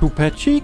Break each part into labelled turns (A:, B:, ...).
A: Tupecik?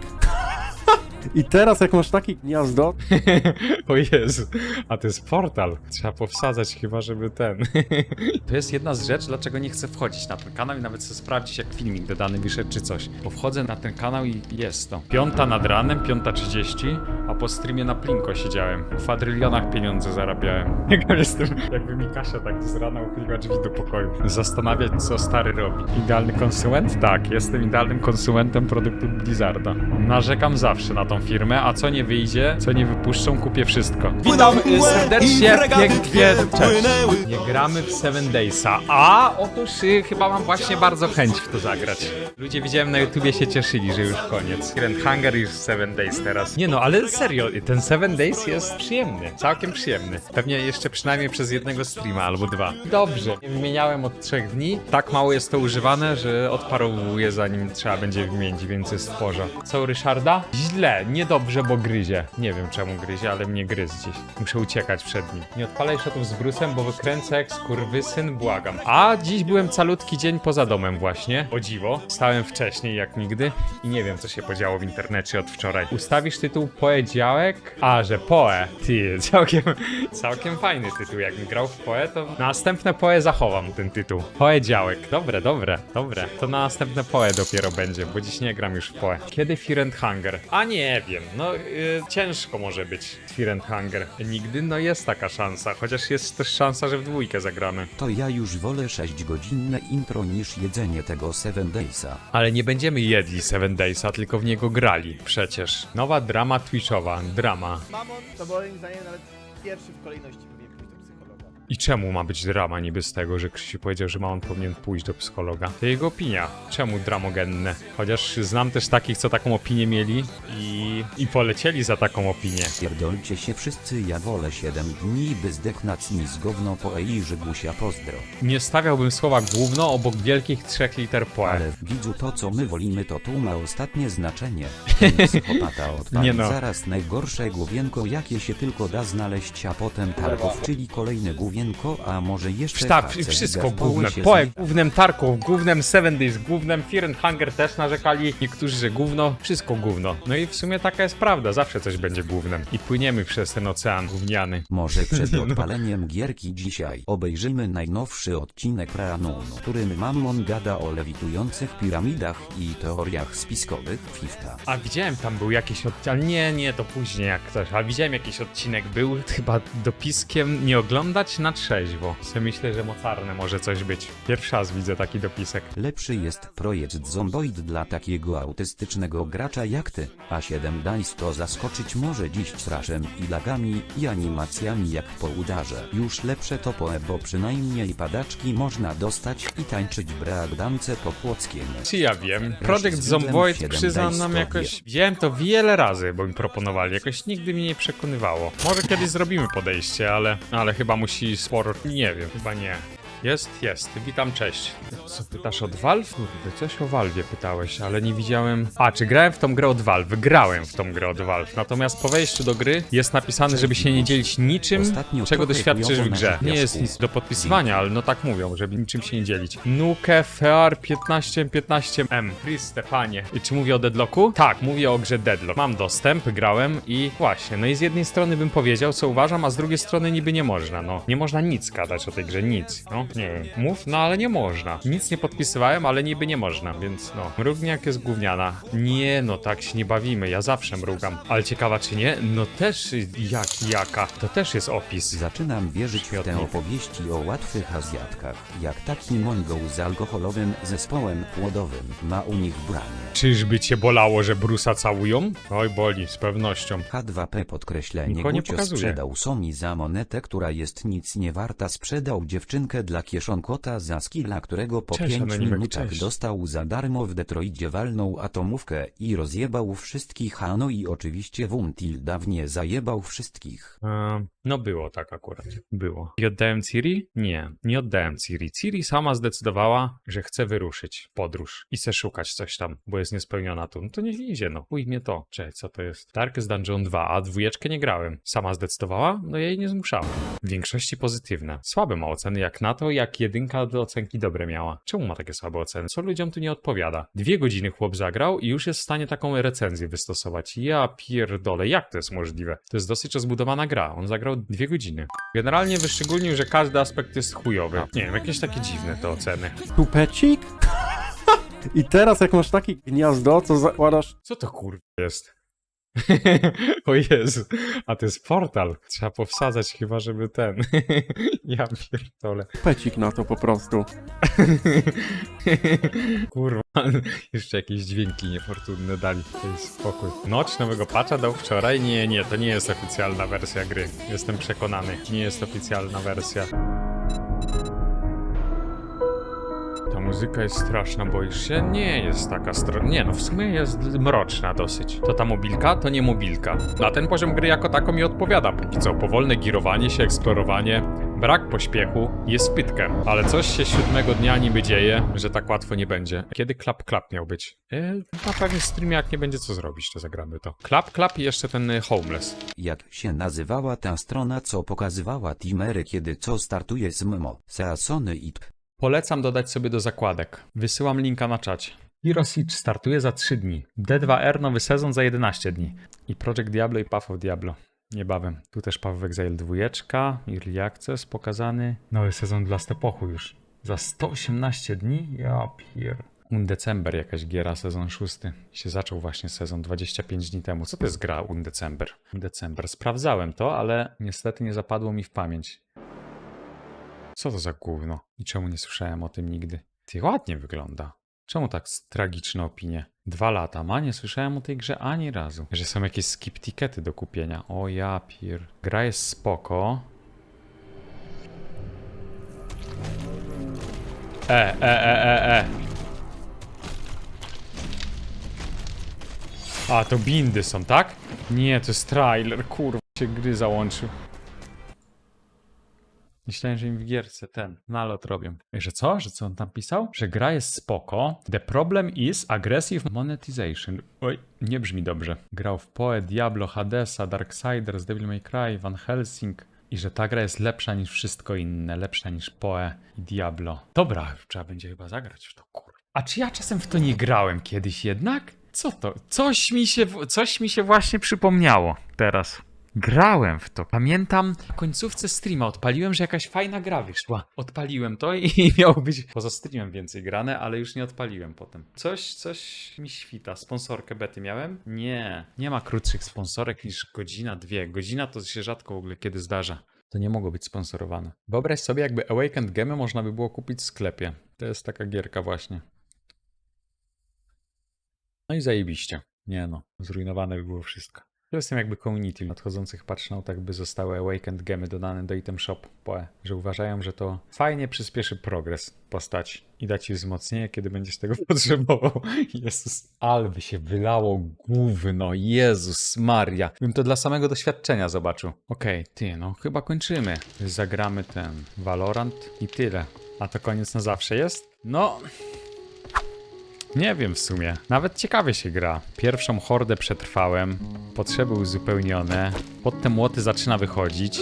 A: I teraz jak masz takie gniazdo,
B: O Jezu, a to jest portal. Trzeba powsadzać chyba, żeby ten. To jest jedna z rzeczy, dlaczego nie chcę wchodzić na ten kanał i nawet chcę sprawdzić, jak filmik dodany wyszedł czy coś. Bo wchodzę na ten kanał i jest to. Piąta nad ranem, piąta trzydzieści, a po streamie na Plinko siedziałem. W kwadrylionach pieniądze zarabiałem. Jak jestem, jakby mi Kasia tak z rana uchyliła drzwi do pokoju. Zastanawiać, co stary robi. Idealny konsument? Tak, jestem idealnym konsumentem produktów Blizzarda. Narzekam zawsze na tą firmę, a co nie wyjdzie, co nie wypuszczą, kupię wszystko. Witam serdecznie, pięknie, cześć. Nie gramy w Seven Daysa, a otóż y, chyba mam właśnie bardzo chęć w to zagrać. Ludzie widziałem na YouTubie się cieszyli, że już koniec. Grand Hunger już Seven Days teraz. Nie no, ale serio, ten Seven Days jest przyjemny, całkiem przyjemny. Pewnie jeszcze przynajmniej przez jednego streama albo dwa. Dobrze, wymieniałem od trzech dni. Tak mało jest to używane, że odparowuje zanim trzeba będzie wymienić, więc jest w porządku. Co u Ryszarda? Źle, niedobrze, bo gryzie. Nie wiem czemu gryzie, ale mnie gryzł gdzieś. Muszę uciekać przed nim. Nie odpalaj shotów z Brusem, bo wykręcę jak skurwysyn, błagam. A dziś byłem calutki dzień poza domem właśnie. O dziwo. Stałem wcześniej jak nigdy i nie wiem co się podziało w internecie od wczoraj. Ustawisz tytuł Poedziałek? A, że Poe. Ty, całkiem, całkiem fajny tytuł. Jakbym grał w Poe, to na następne Poe zachowam ten tytuł. Poedziałek. Dobre, dobre, dobre. To na następne Poe dopiero będzie, bo dziś nie gram już w Poe. Kiedy Fear and Hunger? A nie wiem, no y, ciężko może być Fear and Hunger. Nigdy, no jest taka szansa, chociaż jest też szansa, że w dwójkę zagramy.
C: To ja już wolę 6-godzinne intro niż jedzenie tego Seven Daysa.
B: Ale nie będziemy jedli Seven Daysa, tylko w niego grali. Przecież. Nowa drama Twitchowa. Drama.
D: Mamon to moim zdaniem nawet pierwszy w kolejności
B: I czemu ma być drama niby z tego, że Krzysiu powiedział, że ma on powinien pójść do psychologa? To jego opinia. Czemu dramogenne? Chociaż znam też takich, co taką opinię mieli i, i polecieli za taką opinię.
C: Pierdolcie się wszyscy, ja wolę 7 dni by zdechnać z gówno po Ej Żygusia pozdro.
B: Nie stawiałbym słowa główno obok wielkich trzech liter poe.
C: Ale w widzu to co my wolimy to tu ma ostatnie znaczenie. Ten psychopata odpali
B: Nie no.
C: zaraz najgorsze główienko jakie się tylko da znaleźć, a potem Tarkov, czyli kolejne główienko, a może jeszcze
B: Tak,
C: facet
B: wszystko gównem. Poe gównem, Tarków gównem, Seven Days gównem, Fear and Hunger też narzekali. Niektórzy, że gówno, wszystko gówno. No i w sumie taka jest prawda, zawsze coś będzie gównem. I płyniemy przez ten ocean gówniany.
C: Może przed
B: no.
C: odpaleniem gierki dzisiaj obejrzymy najnowszy odcinek Preanonu, w którym Mammon gada o lewitujących piramidach i teoriach spiskowych Fifta.
B: A widziałem tam był jakiś odcinek, ale nie, nie, to później jak ktoś, a widziałem jakiś odcinek, był chyba dopiskiem nie oglądać na trzeźwo. Co myślę, że mocarne może coś być. Pierwszy raz widzę taki dopisek.
C: Lepszy jest projekt Zomboid dla takiego autystycznego gracza jak ty, a 7 Dice to zaskoczyć może dziś traszem i lagami i animacjami jak po udarze. Już lepsze to poe, bo przynajmniej padaczki można dostać i tańczyć breakdance po płockiem.
B: Czy ja wiem? Projekt Zomboid przyznam nam jakoś...
C: wie.
B: Widziałem to wiele razy, bo mi proponowali. Jakoś nigdy mnie nie przekonywało. Może kiedyś zrobimy podejście, ale... Ale chyba musi sporo... Nie wiem, chyba nie. Jest, jest. Witam, cześć. Co pytasz od Valve? Kurde, coś o Valve pytałeś, ale nie widziałem... A, czy grałem w tą grę od Valve? Grałem w tą grę od Valve. Natomiast po wejściu do gry jest napisane, żeby się nie dzielić niczym, czego doświadczysz w grze. Nie jest nic do podpisywania, ale no tak mówią, żeby niczym się nie dzielić. Nuke Fear 15 15M. Chryste, panie. I czy mówię o Deadlocku? Tak, mówię o grze Deadlock. Mam dostęp, grałem i właśnie, no i z jednej strony bym powiedział, co uważam, a z drugiej strony niby nie można, no. Nie można nic gadać o tej grze, nic. No, nie wiem. Mów? No ale nie można. Nic nie podpisywałem, ale niby nie można, więc no. Mrugniak jest gówniana. Nie, no tak się nie bawimy, ja zawsze mrugam. Ale ciekawa czy nie? No też jak, jaka. To też jest opis.
C: Zaczynam wierzyć w te
B: Świetnie.
C: opowieści o łatwych Azjatkach, jak taki mongol z alkoholowym zespołem płodowym ma u nich branie.
B: Czyżby cię bolało, że Brusa całują? Oj, boli, z pewnością.
C: H2P podkreślenie
B: Nikogo nie
C: Gucio
B: pokazuje.
C: sprzedał Somi za monetę, która jest nic nie warta. Sprzedał dziewczynkę dla kieszonkota za skilla, którego po
B: Cześć,
C: 5
B: Anonimek,
C: minutach
B: cześć.
C: dostał za darmo w Detroitie walną atomówkę i rozjebał wszystkich, a no i oczywiście Wuntil dawnie zajebał wszystkich.
B: Ehm, no było tak akurat. Było. I oddałem Ciri? Nie, nie oddałem Ciri. Ciri sama zdecydowała, że chce wyruszyć w podróż i chce szukać coś tam, bo jest niespełniona tu. No to niech idzie, no. Chuj mnie to. Cześć, co to jest? Darkest Dungeon 2, a dwójeczkę nie grałem. Sama zdecydowała? No ja jej nie zmuszałem. W większości pozytywne. Słabe ma oceny jak na to jak jedynka do ocenki dobre miała. Czemu ma takie słabe oceny? Co ludziom tu nie odpowiada? Dwie godziny chłop zagrał i już jest w stanie taką recenzję wystosować. Ja pierdolę, jak to jest możliwe? To jest dosyć rozbudowana gra. On zagrał dwie godziny. Generalnie wyszczególnił, że każdy aspekt jest chujowy. Nie wiem, jakieś takie dziwne te oceny.
A: Tupecik? I teraz jak masz takie gniazdo, co zakładasz...
B: Co to kurwa jest? o Jezu, a to jest portal. Trzeba powsadzać chyba, żeby ten. ja pierdolę.
A: Tupecik na to po prostu.
B: Kurwa, jeszcze jakieś dźwięki niefortunne dali. To jest spokój. Nocz nowego patcha dał wczoraj? Nie, nie, to nie jest oficjalna wersja gry. Jestem przekonany. Nie jest oficjalna wersja. Ta muzyka jest straszna, boisz się? Nie jest taka straszna. Nie no, w sumie jest mroczna dosyć. To ta mobilka? To nie mobilka. Na ten poziom gry jako tako mi odpowiada. Póki co, powolne girowanie się, eksplorowanie, brak pośpiechu, jest pytkę. Ale coś się siódmego dnia niby dzieje, że tak łatwo nie będzie. Kiedy klap klap miał być? E, na pewnym streamie jak nie będzie co zrobić, to zagramy to. Klap klap i jeszcze ten y, homeless.
C: Jak się nazywała ta strona co pokazywała timery kiedy co startuje z MMO? Seasony i t-
B: Polecam dodać sobie do zakładek. Wysyłam linka na czacie. Hero startuje za 3 dni. D2R nowy sezon za 11 dni. I Project Diablo i Path of Diablo. Niebawem. Tu też Path of Exile 2, Early Access pokazany. Nowy sezon dla Stepochu już. Za 118 dni? Ja pier... Undecember jakaś giera, sezon 6. Się zaczął właśnie sezon 25 dni temu. Co to jest gra Undecember? Undecember. Sprawdzałem to, ale niestety nie zapadło mi w pamięć. Co to za gówno? I czemu nie słyszałem o tym nigdy? Ty ładnie wygląda. Czemu tak tragiczne opinie? Dwa lata, ma nie słyszałem o tej grze ani razu. Że są jakieś skip do kupienia. O ja pier. Gra jest spoko. E, e, e, e, e. A, to bindy są, tak? Nie, to jest trailer, kurwa, się gry załączył. Myślałem, że im w gierce ten nalot robią. I Że co? Że co on tam pisał? Że gra jest spoko. The problem is aggressive monetization. Oj, nie brzmi dobrze. Grał w Poe, Diablo, Hadesa, Darksiders, Devil May Cry, Van Helsing. I że ta gra jest lepsza niż wszystko inne. Lepsza niż Poe i Diablo. Dobra, trzeba będzie chyba zagrać w to, kur... A czy ja czasem w to nie grałem kiedyś jednak? Co to? Coś mi się, coś mi się właśnie przypomniało teraz. Grałem w to. Pamiętam w końcówce streama odpaliłem, że jakaś fajna gra wyszła. Odpaliłem to i miało być poza streamem więcej grane, ale już nie odpaliłem potem. Coś, coś mi świta. Sponsorkę bety miałem? Nie. Nie ma krótszych sponsorek niż godzina, dwie. Godzina to się rzadko w ogóle kiedy zdarza. To nie mogło być sponsorowane. Wyobraź sobie, jakby Awakened Game można by było kupić w sklepie. To jest taka gierka właśnie. No i zajebiście. Nie no, zrujnowane by było wszystko. Jestem jakby community nadchodzących patchnoutach by zostały Awakened Gemy dodane do item shop PoE, że uważają, że to fajnie przyspieszy progres postaci i da ci wzmocnienie, kiedy będziesz tego potrzebował. Jezus, ale by się wylało gówno, Jezus Maria. Bym to dla samego doświadczenia zobaczył. Okej, ty, no chyba kończymy. Zagramy ten Valorant i tyle. A to koniec na zawsze jest? No, nie wiem w sumie. Nawet ciekawie się gra. Pierwszą hordę przetrwałem, potrzeby uzupełnione, potem młoty zaczyna wychodzić.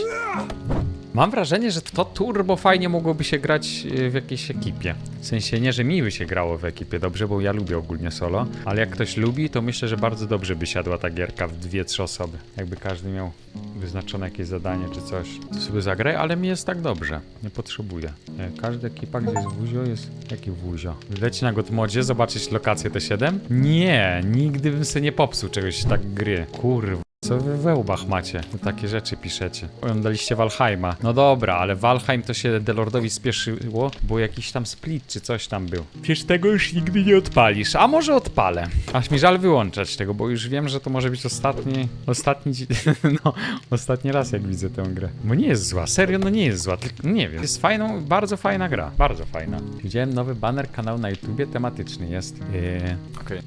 B: Mam wrażenie, że to turbo fajnie mogłoby się grać y, w jakiejś ekipie. W sensie nie, że mi by się grało w ekipie dobrze, bo ja lubię ogólnie solo, ale jak ktoś lubi, to myślę, że bardzo dobrze by siadła ta gierka w dwie, trzy osoby. Jakby każdy miał wyznaczone jakieś zadanie czy coś. To sobie zagraj, ale mi jest tak dobrze. Nie potrzebuję. Nie, Każda ekipa, gdzie jest wuzio, jest... Jaki wuzio? Leci na Gotmodzie, zobaczyć lokację T7? Nie, nigdy bym sobie nie popsuł czegoś tak gry. Kurwa. Co wy we łbach macie? No takie rzeczy piszecie. Oglądaliście Valheima. No dobra, ale Valheim to się Delordowi spieszyło, bo jakiś tam split czy coś tam był. Przecież tego już nigdy nie odpalisz. A może odpalę. Aż mi żal wyłączać tego, bo już wiem, że to może być ostatni, ostatni, dzi- no, ostatni raz jak widzę tę grę. Bo nie jest zła, serio, no nie jest zła, tylko nie wiem. Jest fajną, bardzo fajna gra. Bardzo fajna. Widziałem nowy banner kanał na YouTubie, tematyczny jest. Yy, Okej.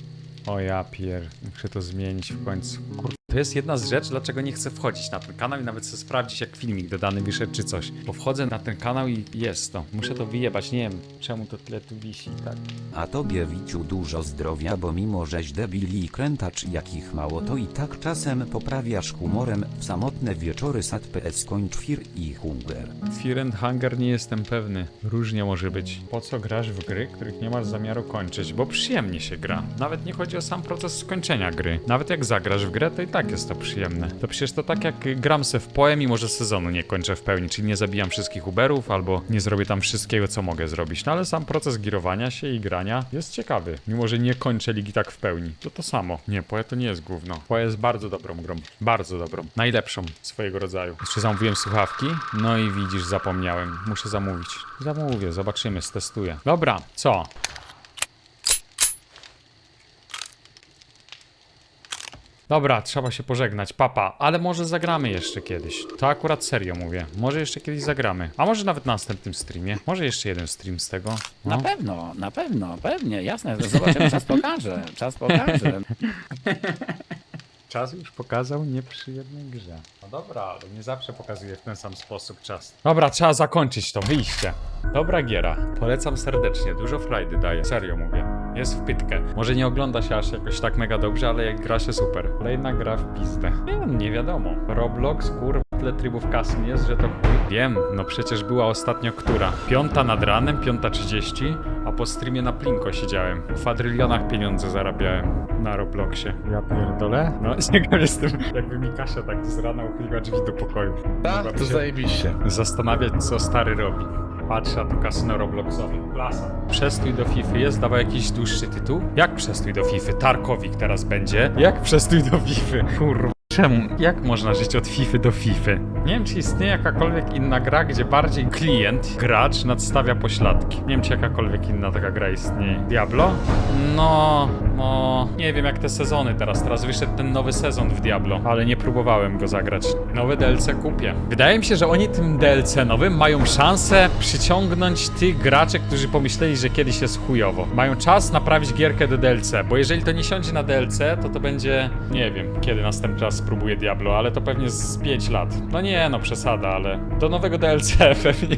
B: O ja pier, muszę to zmienić w końcu. Kurde, To jest jedna z rzeczy, dlaczego nie chcę wchodzić na ten kanał i nawet chcę sprawdzić, jak filmik dodany wyszedł czy coś. Bo wchodzę na ten kanał i jest to. Muszę to wyjebać, nie wiem czemu to tyle tu wisi, tak?
C: A tobie Wiciu dużo zdrowia, bo mimo żeś debil i krętacz jakich mało to i tak czasem poprawiasz humorem w samotne wieczory sad PS kończ fir i hunger.
B: Fear and Hunger nie jestem pewny. Różnie może być. Po co grasz w gry, których nie masz zamiaru kończyć? Bo przyjemnie się gra. Nawet nie chodzi o sam proces skończenia gry. Nawet jak zagrasz w grę, to i tak jest to przyjemne. To przecież to tak jak gram se w poem i może sezonu nie kończę w pełni, czyli nie zabijam wszystkich Uberów albo nie zrobię tam wszystkiego, co mogę zrobić. No ale sam proces girowania się i grania jest ciekawy. Mimo, że nie kończę ligi tak w pełni. To to samo. Nie, poe to nie jest gówno. Poe jest bardzo dobrą grą. Bardzo dobrą. Najlepszą swojego rodzaju. Jeszcze zamówiłem słuchawki. No i widzisz, zapomniałem. Muszę zamówić. Zamówię, zobaczymy, stestuję. Dobra, co? Dobra, trzeba się pożegnać, papa, ale może zagramy jeszcze kiedyś. To akurat serio mówię. Może jeszcze kiedyś zagramy. A może nawet na następnym streamie. Może jeszcze jeden stream z tego.
E: Na
B: No.
E: pewno, na pewno, pewnie, jasne. Zobaczymy, czas pokaże, czas pokaże.
B: Czas już pokazał nieprzyjemnej grze. No dobra, ale nie zawsze pokazuje w ten sam sposób czas. Dobra, trzeba zakończyć to, wyjście. Dobra giera. Polecam serdecznie, dużo frajdy daje. Serio mówię. Jest w pytkę. Może nie ogląda się aż jakoś tak mega dobrze, ale jak gra się super. Kolejna gra w pizdę. Nie, nie wiadomo. Roblox, kurwa, tyle trybów kasy jest, że to chuj. Wiem, no przecież była ostatnio która? Piąta nad ranem, piąta trzydzieści, a po streamie na Plinko siedziałem. W kwadrylionach pieniądze zarabiałem na Robloxie. Ja pierdolę? No, ciekaw jestem, jakby mi Kasia tak z rana uchyliła drzwi do pokoju.
F: Tak, to
B: się
F: zajebiście.
B: Zastanawiać, co stary robi. Patrzę, a to kasyno Robloxowe. Klasa. Przestój do FIFA jest? Dawał jakiś dłuższy tytuł? Jak przestój do FIFA? Tarkowik teraz będzie. Jak przestój do FIFA? Kurwa. Czemu? Jak można żyć od FIFA do FIFA? Nie wiem, czy istnieje jakakolwiek inna gra, gdzie bardziej klient, gracz, nadstawia pośladki. Nie wiem, czy jakakolwiek inna taka gra istnieje. Diablo? No, no, nie wiem jak te sezony teraz. Teraz wyszedł ten nowy sezon w Diablo, ale nie próbowałem go zagrać. Nowy DLC kupię. Wydaje mi się, że oni tym DLC nowym mają szansę przyciągnąć tych graczy, którzy pomyśleli, że kiedyś jest chujowo. Mają czas naprawić gierkę do DLC, bo jeżeli to nie siądzie na DLC, to to będzie, nie wiem, kiedy następny raz spróbuję Diablo, ale to pewnie z 5 lat. No nie, no przesada, ale do nowego DLC pewnie.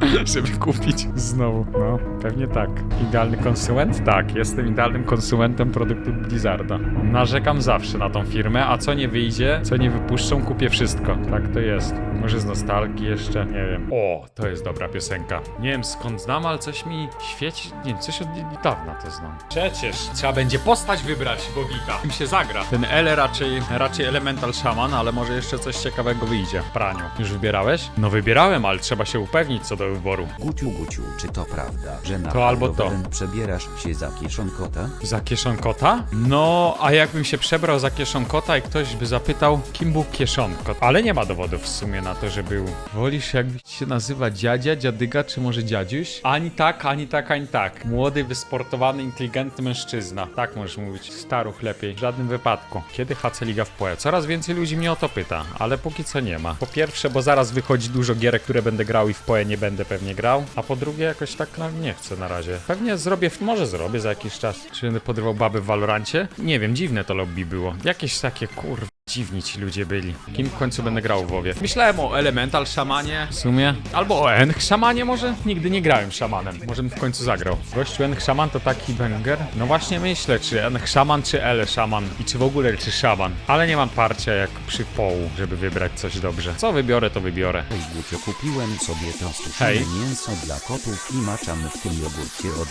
B: Żeby kupić znowu. No, pewnie tak. Idealny konsument? Tak, jestem idealnym konsumentem produktu Blizzarda. Narzekam zawsze na tą firmę, a co nie wyjdzie, co nie wypuszczą, kupię wszystko. Tak to jest. Może z nostalgii jeszcze, nie wiem. O, to jest dobra piosenka. Nie wiem skąd znam, ale coś mi świeci. Nie wiem, coś od dawna to znam. Przecież trzeba będzie postać wybrać Bobika. Im się zagra. Ten L raczej, raczej Elemental Shaman, ale może jeszcze coś ciekawego wyjdzie w praniu. Już wybierałeś? No wybierałem, ale trzeba się upewnić co do wyboru.
C: Guciu Guciu, czy to prawda, że na
B: To albo to.
C: Przebierasz się za kieszonkota?
B: Za kieszonkota? No, a jakbym się przebrał za kieszonkota i ktoś by zapytał, kim był kieszonkot? Ale nie ma dowodów w sumie na to, że był. Wolisz jakby ci się nazywa dziadzia, dziadyga, czy może dziadziuś? Ani tak, ani tak, ani tak. Młody, wysportowany, inteligentny mężczyzna. Tak możesz mówić. Staruch lepiej. W żadnym wypadku. Kiedy HC Liga w PoE? Coraz więcej ludzi mnie o to pyta, ale póki co nie ma. Po pierwsze, bo zaraz wychodzi dużo gierek, które będę grał i w PoE nie będę pewnie grał, a po drugie jakoś tak no, nie chcę na razie. Pewnie zrobię, może zrobię za jakiś czas. Czy będę podrywał baby w Valorancie? Nie wiem, dziwne to lobby było. Jakieś takie kur... Dziwni ci ludzie byli. Kim w końcu będę grał w WoWie? Myślałem o Elemental Szamanie w sumie. Albo o Ench Szamanie może? Nigdy nie grałem szamanem. Może bym w końcu zagrał. Gościu Ench Szaman to taki banger? No właśnie myślę, czy Ench Szaman, czy Ele Szaman. I czy w ogóle, czy Szaman. Ale nie mam parcia jak przy połu, żeby wybrać coś dobrze. Co wybiorę, to wybiorę.
C: Ej kupiłem sobie to
B: Hej.
C: mięso dla kotów i maczam w tym jogurcie od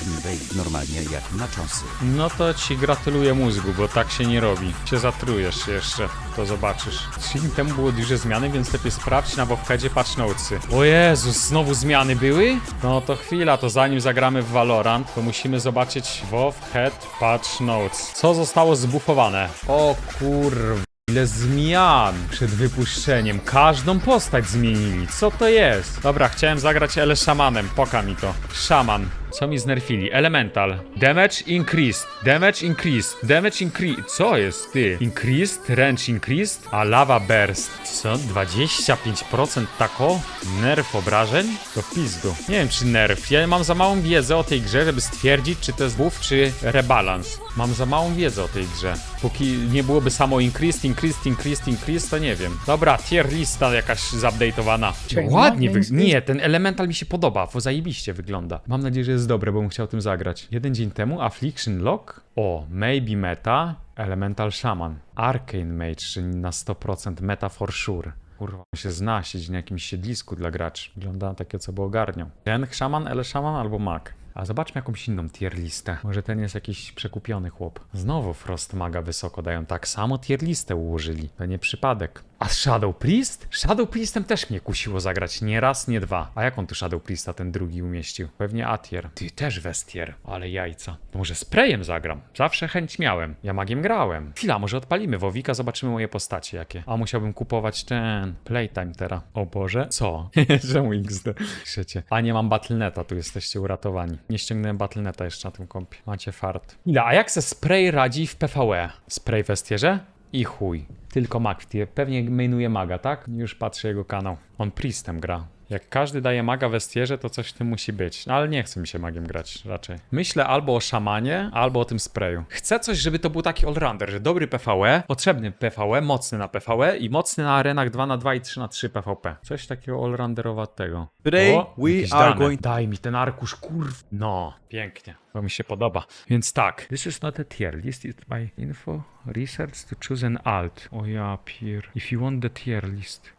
C: normalnie jak na czosy.
B: No to ci gratuluję mózgu, bo tak się nie robi. Się zatrujesz jeszcze, to zobaczysz. Trzy dni temu było duże zmiany, więc lepiej sprawdź na Wowheadzie patch notesy. O Jezus, znowu zmiany były? No to chwila, to zanim zagramy w Valorant, to musimy zobaczyć Wowhead patch notes. Co zostało zbufowane? O kurwa. Ile zmian przed wypuszczeniem. Każdą postać zmienili. Co to jest? Dobra, chciałem zagrać Ele Szamanem. Poka mi to. Szaman. Co mi znerfili? Elemental. Damage increased. Damage increased. Damage increased. Co jest ty? Increased? Range increased? A lava burst. Co? 25% tako? Nerf obrażeń? To pizdu. Nie wiem czy nerf. Ja mam za małą wiedzę o tej grze, żeby stwierdzić czy to jest buff czy rebalans. Mam za małą wiedzę o tej grze. Póki nie byłoby samo increased, increased, increased, increased, to nie wiem. Dobra, tier lista jakaś zupdate'owana. Ładnie wy... Nie, ten elemental mi się podoba, bo zajebiście wygląda. Mam nadzieję, że jest dobre, bo bym chciał tym zagrać. Jeden dzień temu Affliction Lock. O, maybe meta. Elemental Shaman. Arcane Mage, czyli na 100% meta for sure. Kurwa, się zna, siedzi na jakimś siedlisku dla graczy. Wygląda na takie, co by ogarniał. Ten szaman, ele szaman albo mag. A zobaczmy jakąś inną tier listę. Może ten jest jakiś przekupiony chłop. Znowu Frost Maga wysoko dają. Tak samo tier listę ułożyli. To nie przypadek. A Shadow Priest? Shadow Priestem też mnie kusiło zagrać. Nie raz, nie dwa. A jak on tu Shadow Priesta ten drugi umieścił? Pewnie Atier. Ty też Westier. Ale jajca. Może sprayem zagram. Zawsze chęć miałem. Ja magiem grałem. Chwila, może odpalimy Wowika, zobaczymy moje postacie jakie. A musiałbym kupować ten Playtime teraz. O Boże. Co? Czemu XD? Krzycie. A nie mam Battleneta, tu jesteście uratowani. Nie ściągnąłem Battleneta jeszcze na tym kompie. Macie fart. Ile, a jak se spray radzi w PvE? Spray w Estierze? I chuj. Tylko mag. Pewnie mainuje maga, tak? Już patrzę jego kanał. On Priestem gra. Jak każdy daje maga w estierze, to coś w tym musi być. No ale nie chce mi się magiem grać raczej. Myślę albo o szamanie, albo o tym sprayu. Chcę coś, żeby to był taki allrounder, że dobry PvE, potrzebny PvE, mocny na PvE i mocny na arenach 2 na 2 i 3 na 3 PvP. Coś takiego allrounderowatego.
D: Today
B: O,
D: we are
B: dane.
D: going-
B: Daj mi ten arkusz, kurw. No, pięknie. To mi się podoba. Więc tak. This is not a tier list, it's my info research to choose an alt. O ja pier. If you want the tier list.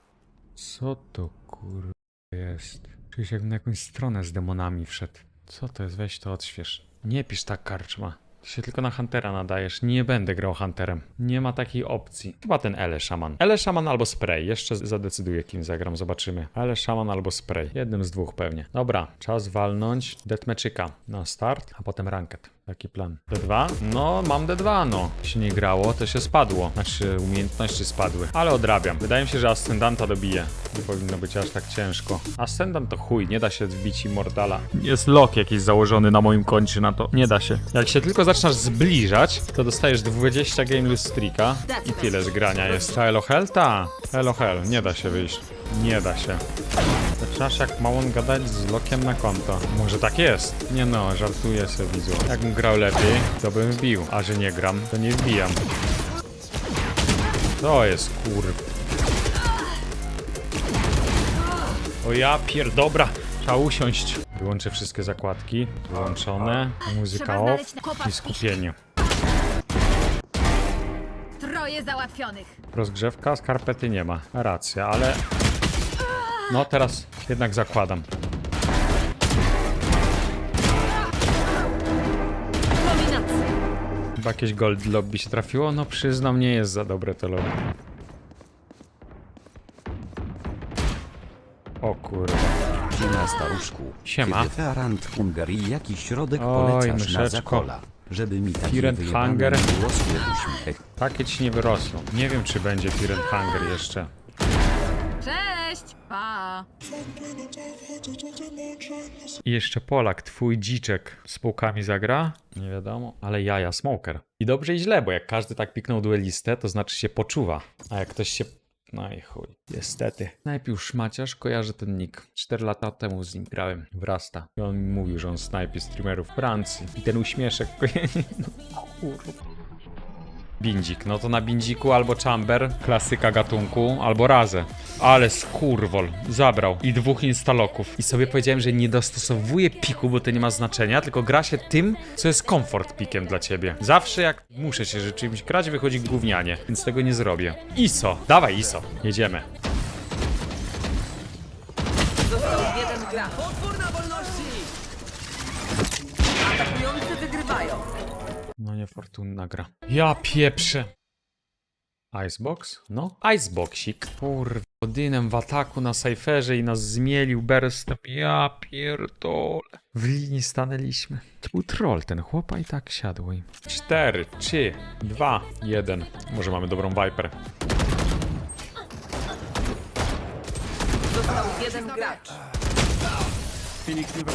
B: Co to kurwa jest? Czuję jakbym na jakąś stronę z demonami wszedł. Co to jest? Weź to odśwież. Nie pisz tak, karczma. Ty się tylko na Huntera nadajesz. Nie będę grał Hunterem. Nie ma takiej opcji. Chyba ten Ele Shaman. Ele Shaman albo Spray. Jeszcze zadecyduję, kim zagram. Zobaczymy. Ele Shaman albo Spray. Jednym z dwóch pewnie. Dobra, czas walnąć Deathmatchika na start, a potem Ranked. Taki plan. D2? No, mam D2, no. Się nie grało, to się spadło. Znaczy, umiejętności spadły. Ale odrabiam. Wydaje mi się, że Ascendanta dobiję. Nie powinno być aż tak ciężko. Ascendant to chuj, nie da się wbić Immortala. Jest lock jakiś założony na moim koncie na to. Nie da się. Jak się tylko zaczynasz zbliżać, to dostajesz 20 game lose streaka i tyle z grania jest. Elo Hell? Ta. Elo Hell. Nie da się wyjść. Nie da się. Zaczynasz jak małon gadać z lokiem na konto. Może tak jest? Nie no, żartuję sobie widzu. Jakbym grał lepiej, to bym wbił. A że nie gram, to nie wbijam. To jest kurw. O ja pier... Trzeba usiąść. Wyłączę wszystkie zakładki. Wyłączone. Muzyka off. I skupienie.
F: Troje załatwionych.
B: Rozgrzewka, skarpety nie ma. Racja, ale... No teraz jednak zakładam. Chyba jakieś gold lobby się trafiło? No przyznam, nie jest za dobre to lobby.
C: Staruszku.
B: Siema.
C: Kiedy Ferrand Hungary jaki środek
B: Oj,
C: polecasz na
B: myszeczko.
C: zakola? Żeby mi taki wyjebany
B: Hunger.
C: uśmiech.
B: Takie ci nie wyrosną. Nie wiem, czy będzie and Hunger jeszcze.
F: Cześć! Pa!
B: I jeszcze Polak, twój dziczek z półkami zagra? Nie wiadomo, ale jaja smoker. I dobrze i źle, bo jak każdy tak piknął duelistę, to znaczy się poczuwa. A jak ktoś się... No i chuj. Niestety. Najpierw szmaciarz kojarzy ten nick. 4 lata temu z nim grałem. Wrasta. I on mi mówił, że on snajpie streamerów w Francji. I ten uśmieszek. No kurwa. Bindzik, no to na bindziku albo chamber, klasyka gatunku, albo razę. Ale skurwol, zabrał. I dwóch instaloków. I sobie powiedziałem, że nie dostosowuję piku, bo to nie ma znaczenia, tylko gra się tym, co jest komfort pikiem dla ciebie. Zawsze jak muszę się czymś grać, wychodzi gównianie, więc tego nie zrobię. ISO, dawaj ISO, jedziemy. No niefortunna gra. Ja pieprzę. Icebox? No, Iceboxik. Kurwa, Odynem w ataku na Cypherze i nas zmielił burstem. Ja pierdolę. W linii stanęliśmy. To był troll ten chłopa i tak siadł im. 4, 3, 2, 1. Może mamy dobrą Viper.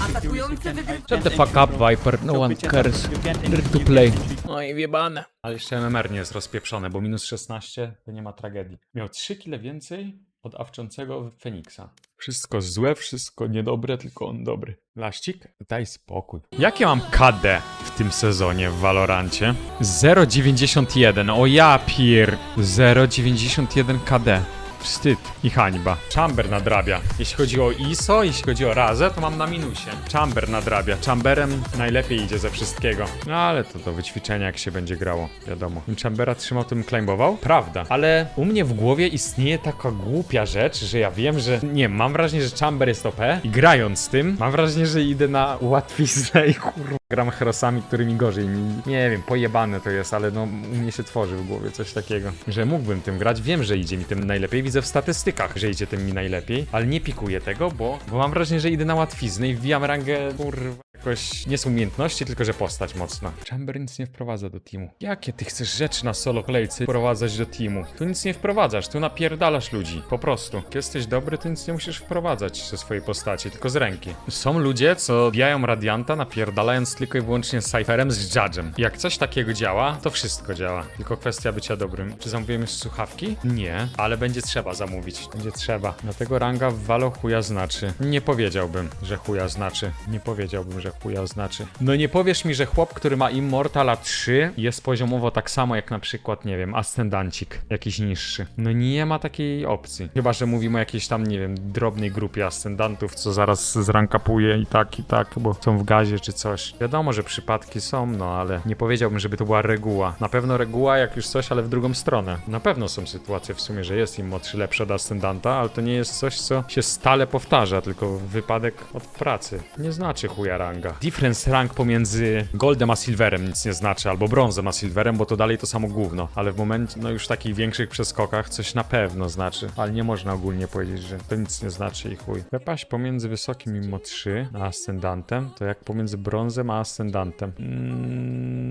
F: Atakujący wygrywa.
B: Shut the fuck up, Viper. No one cares. Here to play.
E: No i wiebane.
B: Ale jeszcze MMR nie jest rozpieprzone, bo minus 16 to nie ma tragedii. Miał 3 kile więcej od awczącego Feniksa. Wszystko złe, wszystko niedobre, tylko on dobry. Laścik, daj spokój. Jakie mam KD w tym sezonie w Valorancie? 0,91. O ja pier. 0,91 KD. Wstyd i hańba. Chamber nadrabia. Jeśli chodzi o ISO, jeśli chodzi o razę, to mam na minusie. Chamber nadrabia. Chamberem najlepiej idzie ze wszystkiego. No ale to do wyćwiczenia, jak się będzie grało. Wiadomo. Chambera trzymał, tym claimował? Prawda. Ale u mnie w głowie istnieje taka głupia rzecz, że ja wiem, że nie mam wrażenie, że Chamber jest OP i grając z tym, mam wrażenie, że idę na łatwiznę i kurwa gram herosami, którymi gorzej mi. Nie wiem, pojebane to jest, ale no u mnie się tworzy w głowie coś takiego, że mógłbym tym grać. Wiem, że idzie mi tym najlepiej, widzę w statystykach, że idzie tym mi najlepiej, ale nie pikuję tego, bo, bo mam wrażenie, że idę na łatwiznę i wbijam rangę kurwa. Jakoś nie są umiejętności, tylko że postać mocna. Chamber nic nie wprowadza do teamu. Jakie ty chcesz rzeczy na solo kolejce wprowadzać do teamu? Tu nic nie wprowadzasz, tu napierdalasz ludzi. Po prostu. Jak jesteś dobry, to nic nie musisz wprowadzać ze swojej postaci, tylko z ręki. Są ludzie, co bijają Radianta, napierdalając tylko i wyłącznie z Cypherem, z Judge'em. Jak coś takiego działa, to wszystko działa. Tylko kwestia bycia dobrym. Czy zamówiłem już słuchawki? Nie, ale będzie trzeba zamówić. Będzie trzeba. Dlatego ranga w Valo chuja znaczy. Nie powiedziałbym, że chuja znaczy. Nie powiedziałbym, że chuja znaczy. No nie powiesz mi, że chłop, który ma Immortala 3 jest poziomowo tak samo jak na przykład, nie wiem, Ascendancik. Jakiś niższy. No nie ma takiej opcji. Chyba, że mówimy o jakiejś tam, nie wiem, drobnej grupie Ascendantów, co zaraz zrankapuje i tak, i tak, bo są w gazie czy coś. Wiadomo, że przypadki są, no ale nie powiedziałbym, żeby to była reguła. Na pewno reguła jak już coś, ale w drugą stronę. Na pewno są sytuacje w sumie, że jest im młodszy lepszy od Ascendanta, ale to nie jest coś, co się stale powtarza, tylko wypadek od pracy. Nie znaczy chuja ranga. Difference rank pomiędzy Goldem a Silverem nic nie znaczy, albo brązem a Silverem, bo to dalej to samo gówno. Ale w momencie, no już takich większych przeskokach coś na pewno znaczy. Ale nie można ogólnie powiedzieć, że to nic nie znaczy i chuj. Wypaść pomiędzy wysokim mimo 3 a Ascendantem, to jak pomiędzy brązem a Ascendantem. Mm,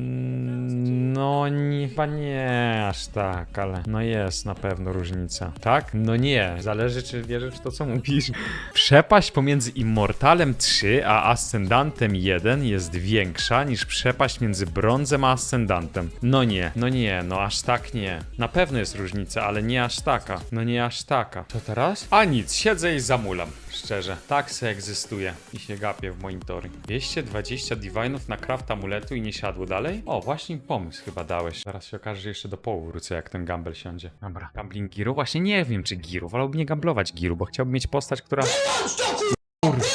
B: no nie, chyba nie aż tak, ale no jest na pewno różnica. Tak? No nie. Zależy, czy wierzysz w to, co mówisz. Przepaść pomiędzy Immortalem 3 a Ascendantem 1 jest większa niż przepaść między brązem a Ascendantem. No nie, no nie, no aż tak nie. Na pewno jest różnica, ale nie aż taka. No nie aż taka. Co teraz? A nic, siedzę i zamulam. Szczerze, tak se egzystuje i się gapię w monitory. 220 divinów na craft amuletu i nie siadło dalej? O, właśnie pomysł chyba dałeś. Zaraz się okaże, że jeszcze do połu wrócę, jak ten gamble siądzie. Dobra, gambling Giru? Właśnie nie wiem, czy Giru. Wolałbym nie gamblować Giru, bo chciałbym mieć postać, która...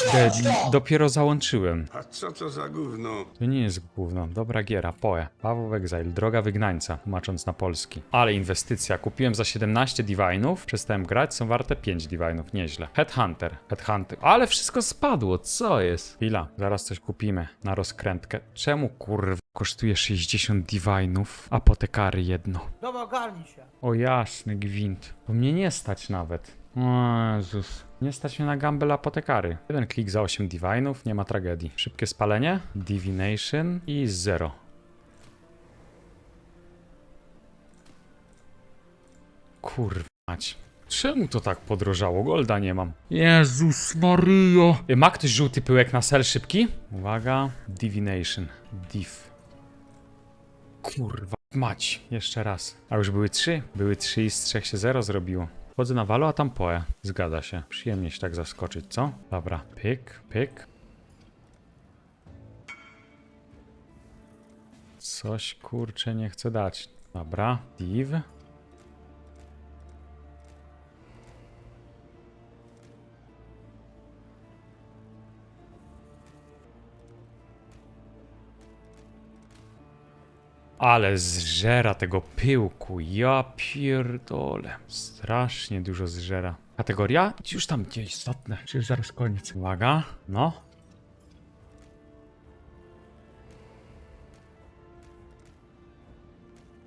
B: Kurde, dopiero załączyłem.
G: A co to za gówno?
B: To nie jest gówno. Dobra giera. Poe. Paweł Exile. Droga wygnańca. Tłumacząc na polski. Ale inwestycja. Kupiłem za 17 divinów. Przestałem grać. Są warte 5 divinów. Nieźle. Headhunter. Headhunter. Ale wszystko spadło. Co jest? Chwila. Zaraz coś kupimy na rozkrętkę. Czemu kurwa kosztuje 60 divinów? Apotekary jedno.
D: Dobra, ogarnij się.
B: O jasny gwint. Bo mnie nie stać nawet. O Jezus. Nie stać mnie na Gamble Apotekary. Jeden klik za 8 divinów, nie ma tragedii. Szybkie spalenie, divination i zero. Kurwa mać. Czemu to tak podrożało? Golda nie mam. Jezus Mario. Ma ktoś żółty pyłek na sel szybki? Uwaga. Divination. Div. Kurwa mać. Jeszcze raz. A już były trzy? Były trzy i z trzech się zero zrobiło. Wchodzę na walo, a tam poe. Zgadza się. Przyjemnie się tak zaskoczyć, co? Dobra. Pyk, pyk. Coś kurczę nie chcę dać. Dobra. Div. Ale zżera tego pyłku, ja pierdolę. Strasznie dużo zżera. Kategoria? Już tam gdzieś istotne. Czy już zaraz koniec. Uwaga, no.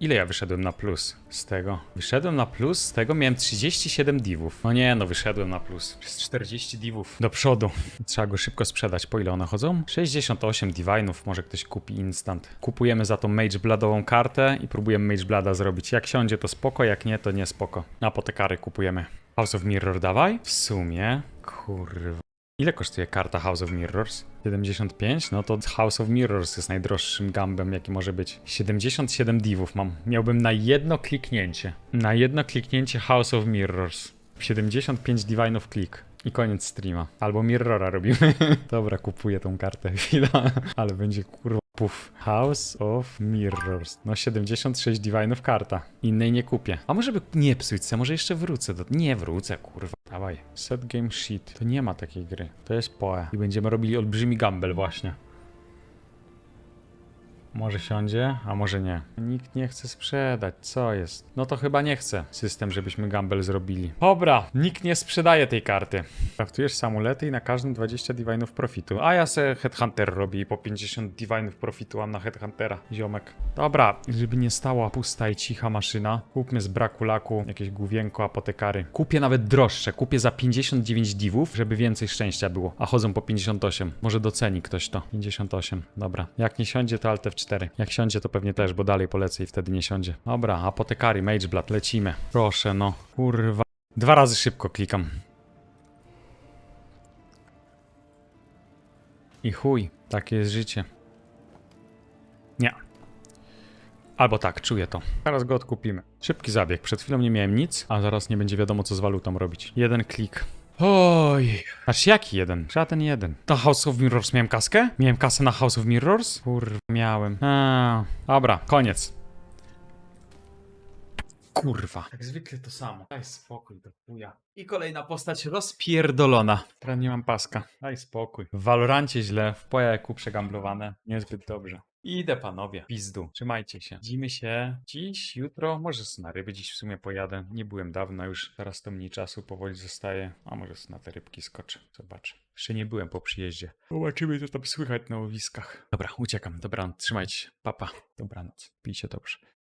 B: Ile ja wyszedłem na plus z tego? Wyszedłem na plus, z tego miałem 37 divów. No nie, no wyszedłem na plus. Jest 40 divów do przodu. Trzeba go szybko sprzedać. Po ile one chodzą? 68 divinów, może ktoś kupi instant. Kupujemy za tą Mage Bladową kartę i próbujemy Mage Blada zrobić. Jak siądzie to spoko, jak nie to nie spoko. Apotekary kupujemy. House of Mirror dawaj? W sumie, kurwa. Ile kosztuje karta House of Mirrors? 75? No to House of Mirrors jest najdroższym gambem, jaki może być. 77 divów mam. Miałbym na jedno kliknięcie. Na jedno kliknięcie House of Mirrors. 75 divinów klik. I koniec streama. Albo Mirrora robimy. Dobra, kupuję tą kartę. Chwila. Ale będzie kurwa puf. House of Mirrors. No 76 divinów karta. Innej nie kupię. A może by nie psuć se, może jeszcze wrócę do... Nie wrócę, kurwa. Dawaj. Set game sheet. To nie ma takiej gry. To jest PoE. I będziemy robili olbrzymi gamble właśnie. Może siądzie, a może nie. Nikt nie chce sprzedać, co jest? No to chyba nie chce system, żebyśmy gamble zrobili. Dobra, nikt nie sprzedaje tej karty. Kraftujesz samulety i na każdym 20 divinów profitu. A ja se Headhunter robię po 50 divinów profitu mam na Headhuntera, ziomek. Dobra, żeby nie stała pusta i cicha maszyna, kupmy z braku laku jakieś główienko apotekary. Kupię nawet droższe, kupię za 59 divów, żeby więcej szczęścia było. A chodzą po 58. Może doceni ktoś to. 58, dobra. Jak nie siądzie, to Alt F4. Jak siądzie, to pewnie też, bo dalej polecę i wtedy nie siądzie. Dobra, apotekary, Mageblood, lecimy. Proszę, no. Kurwa. Dwa razy szybko klikam. I chuj, takie jest życie. Nie. Albo tak, czuję to. Teraz go odkupimy. Szybki zabieg. Przed chwilą nie miałem nic, a zaraz nie będzie wiadomo, co z walutą robić. Jeden klik. Oj. Znaczy jaki jeden? Żaden jeden. Na House of Mirrors miałem kaskę? Miałem kasę na House of Mirrors? Kurwa, miałem. A, dobra, koniec. Kurwa. Jak zwykle to samo. Daj spokój do chuja. I kolejna postać rozpierdolona. Teraz nie mam paska. Daj spokój. W Valorancie źle, w pojaku przegamblowane. Niezbyt dobrze. Idę panowie. Pizdu. Trzymajcie się. Widzimy się dziś, jutro. Może na ryby dziś w sumie pojadę. Nie byłem dawno już. Teraz to mniej czasu powoli zostaje. A może na te rybki skoczę. Zobaczę. Jeszcze nie byłem po przyjeździe. Zobaczymy, co tam słychać na łowiskach. Dobra, uciekam. Dobranoc. Trzymajcie się. Papa. Dobranoc. Pijcie dobrze.